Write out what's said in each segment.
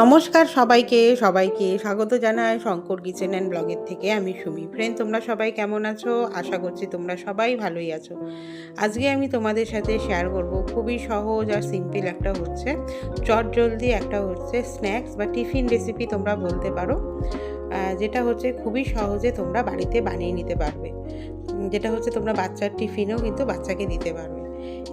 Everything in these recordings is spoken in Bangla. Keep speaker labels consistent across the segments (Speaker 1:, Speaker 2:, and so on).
Speaker 1: নমস্কার সবাইকে সবাইকে স্বাগত জানাই শঙ্কর কিচেন অ্যান্ড ব্লগের থেকে। আমি সুমি ফ্রেন্ড তোমরা সবাই কেমন আছো? আশা করছি তোমরা সবাই ভালোই আছো। আজকে আমি তোমাদের সাথে শেয়ার করব খুবই সহজ আর সিম্পল একটা হচ্ছে, চট জলদি একটা হচ্ছে স্ন্যাক্স বা টিফিন রেসিপি তোমরা বলতে পারো যেটা হচ্ছে খুবই সহজে তোমরা বাড়িতে বানিয়ে নিতে পারবে। যেটা হচ্ছে তোমরা বাচ্চার টিফিনও কিন্তু বাচ্চাকে দিতে পারবে।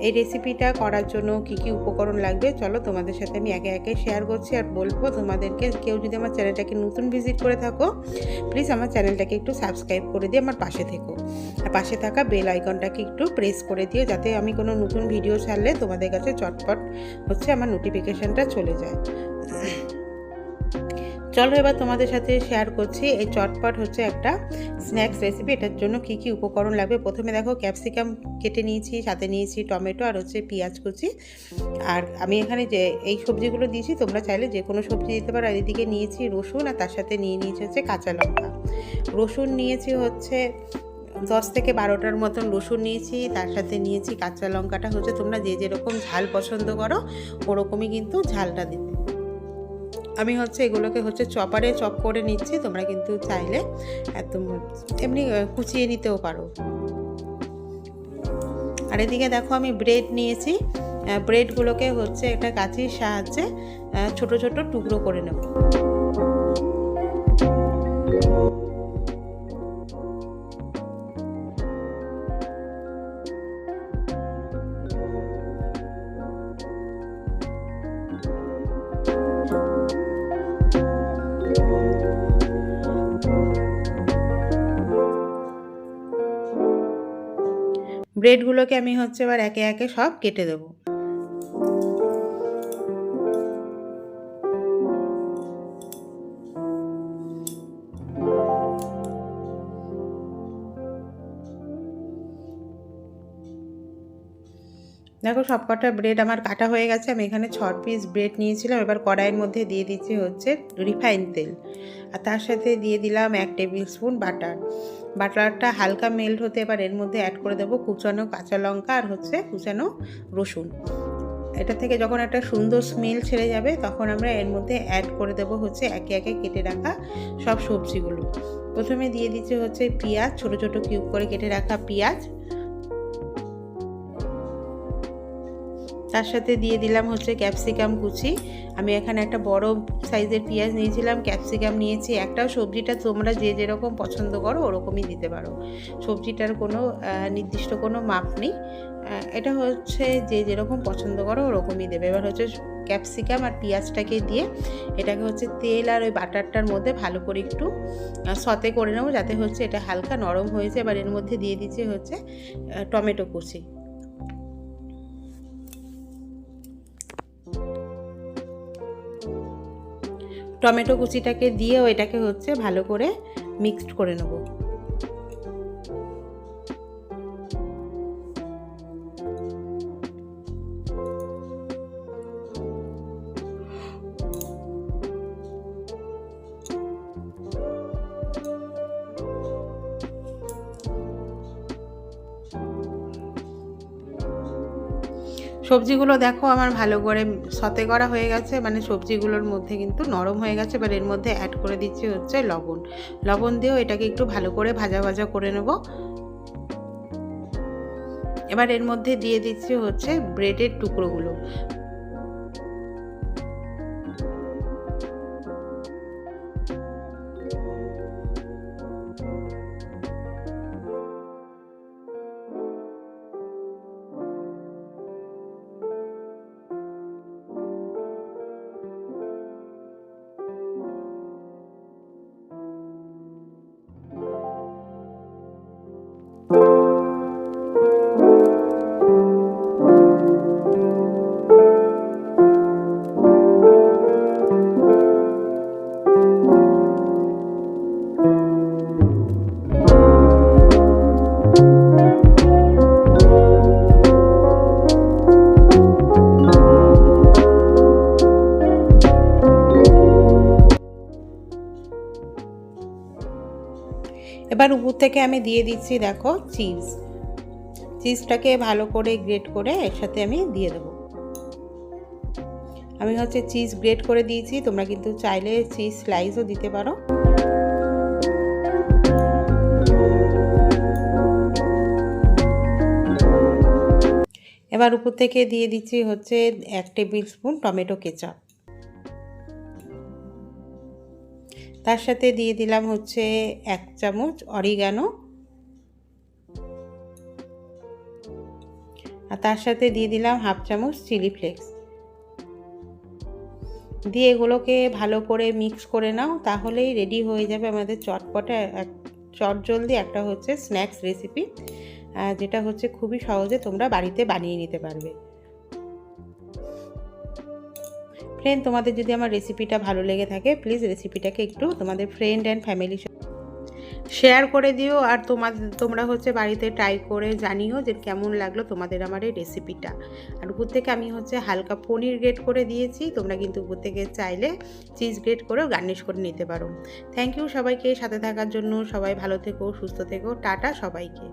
Speaker 1: এই রেসিপিটা করার জন্য কি কি উপকরণ লাগবে? চলো তোমাদের সাথে আমি একে একে শেয়ার করছি আর বলব তোমাদেরকে কেউ যদি আমার চ্যানেলটাকে নতুন ভিজিট করে থাকো প্লিজ আমার চ্যানেলটাকে একটু সাবস্ক্রাইব করে দিয়ে আমার পাশে থেকো। আর পাশে থাকা বেল আইকনটাকে একটু প্রেস করে দিও যাতে আমি কোনো নতুন ভিডিও ছাড়লে তোমাদের কাছে চটপট হচ্ছে আমার নোটিফিকেশানটা চলে যায়। চলো এবার তোমাদের সাথে শেয়ার করছি। এই চটপট হচ্ছে একটা স্ন্যাক্স রেসিপি এটার জন্য কি কি উপকরণ লাগবে? প্রথমে দেখো ক্যাপসিকাম কেটে নিয়েছি, সাথে নিয়েছি টমেটো আর হচ্ছে পেঁয়াজ কুচি। আর আমি এখানে যে এই সবজিগুলো দিয়েছি, তোমরা চাইলে যে কোনো সবজি দিতে পারো। আর এদিকে নিয়েছি রসুন আর তার সাথে নিয়ে নিয়েছি হচ্ছে কাঁচা লঙ্কা। রসুন নিয়েছি হচ্ছে দশ থেকে বারোটার মতন রসুন নিয়েছি, তার সাথে নিয়েছি কাঁচা লঙ্কাটা। হচ্ছে তোমরা যে যেরকম ঝাল পছন্দ করো, ওরকমই কিন্তু ঝালটা দিতে আমি হচ্ছে এগুলোকে হচ্ছে চপারে চপ করে নিচ্ছি, তোমরা কিন্তু চাইলে একদম এমনি কুচিয়ে নিতেও পারো। আর এদিকে দেখো আমি ব্রেড নিয়েছি ব্রেডগুলোকে হচ্ছে একটা কাঁচির সাহায্যে ছোট ছোট টুকরো করে নেব। ব্রেডগুলোকে আমি হচ্ছে এবার একে একে সব কেটে দেবো। দেখো সবকটা ব্রেড আমার কাটা হয়ে গেছে, আমি এখানে ছ পিস ব্রেড নিয়েছিলাম, এবার কড়াইয়ের মধ্যে দিয়ে দিচ্ছি হচ্ছে রিফাইন তেল। আর তার সাথে দিয়ে দিলাম এক টেবিল স্পুন বাটার বাটারটা হালকা মেল্ট হতে এবার এর মধ্যে অ্যাড করে দেবো কুচানো কাঁচা লঙ্কা আর হচ্ছে কুচানো রসুন। এটা থেকে যখন একটা সুন্দর স্মেল ছেড়ে যাবে, তখন আমরা এর মধ্যে অ্যাড করে দেব হচ্ছে একে একে কেটে রাখা সব সবজিগুলো। প্রথমে দিয়ে দিচ্ছে হচ্ছে পেঁয়াজ, ছোট ছোট কিউব করে কেটে রাখা পেঁয়াজ। তার সাথে দিয়ে দিলাম হচ্ছে ক্যাপসিকাম কুচি। আমি এখানে একটা বড় সাইজের পেঁয়াজ নিয়েছিলাম, ক্যাপসিকাম নিয়েছি। একটাও সবজিটা তোমরা যে যেরকম পছন্দ করো, ওরকমই দিতে পারো। সবজিটার কোনো নির্দিষ্ট কোনো মাপ নেই। এটা হচ্ছে যে যেরকম পছন্দ করো, ওরকমই দেবে। এবার হচ্ছে ক্যাপসিকাম আর পেঁয়াজটাকে দিয়ে এটাকে হচ্ছে তেল আর ওই বাটারটার মধ্যে ভালো করে একটু সতে করে নেব। যাতে হচ্ছে এটা হালকা নরম হয়েছে এবার এর মধ্যে দিয়ে দিচ্ছি হচ্ছে টমেটো কুচি। টমেটো কুচিটাকে দিয়েও এটাকে হচ্ছে ভালো করে মিক্সড করে নেব। সবজিগুলো দেখো আমার ভালো করে সতে করা হয়ে গেছে। মানে সবজিগুলোর মধ্যে কিন্তু নরম হয়ে গেছে, এবার এর মধ্যে অ্যাড করে দিচ্ছি হচ্ছে লবণ। লবণ দিয়েও এটাকে একটু ভালো করে ভাজা ভাজা করে নেব। এবার এর মধ্যে দিয়ে দিচ্ছি হচ্ছে ব্রেডের টুকরোগুলো। এবার উপর থেকে আমি দিয়ে দিচ্ছি, দেখো চিজ চিজটাকে ভালো করে গ্রেট করে এর সাথে আমি দিয়ে দেবো। আমি হচ্ছে চিজ গ্রেট করে দিয়েছি, তোমরা কিন্তু চাইলে চিজ স্লাইসও দিতে পারো। এবার উপর থেকে দিয়ে দিচ্ছি হচ্ছে এক টেবিল স্পুন টমেটো কেচাপ। তার সাথে দিয়ে দিলাম হচ্ছে এক চামচ অরিগানো। আর তার সাথে দিয়ে দিলাম হাফ চামচ চিলি ফ্লেক্স। দিয়ে এগুলোকে ভালো করে মিক্স করে নাও, তাহলেই রেডি হয়ে যাবে আমাদের চটপটে। এক চট জলদি একটা হচ্ছে স্ন্যাক্স রেসিপি যেটা হচ্ছে খুবই সহজে তোমরা বাড়িতে বানিয়ে নিতে পারবে। ফ্রেন্ড তোমাদের যদি আমার রেসিপিটা ভালো লেগে থাকে প্লিজ রেসিপিটাকে একটু তোমাদের ফ্রেন্ড অ্যান্ড ফ্যামিলির শেয়ার করে দিও। আর তোমাদের তোমরা হচ্ছে বাড়িতে ট্রাই করে জানিও যে কেমন লাগল তোমাদের আমার এই রেসিপিটা আর উপর থেকে আমি হচ্ছে হালকা পনির গ্রেট করে দিয়েছি, তোমরা কিন্তু উপর থেকে চাইলে চিজ গ্রেট করেও গার্নিশ করে নিতে পারো। থ্যাংক ইউ সবাইকে, সাথে থাকার জন্য সবাই ভালো থেকো, সুস্থ থেকো, টাটা সবাইকে।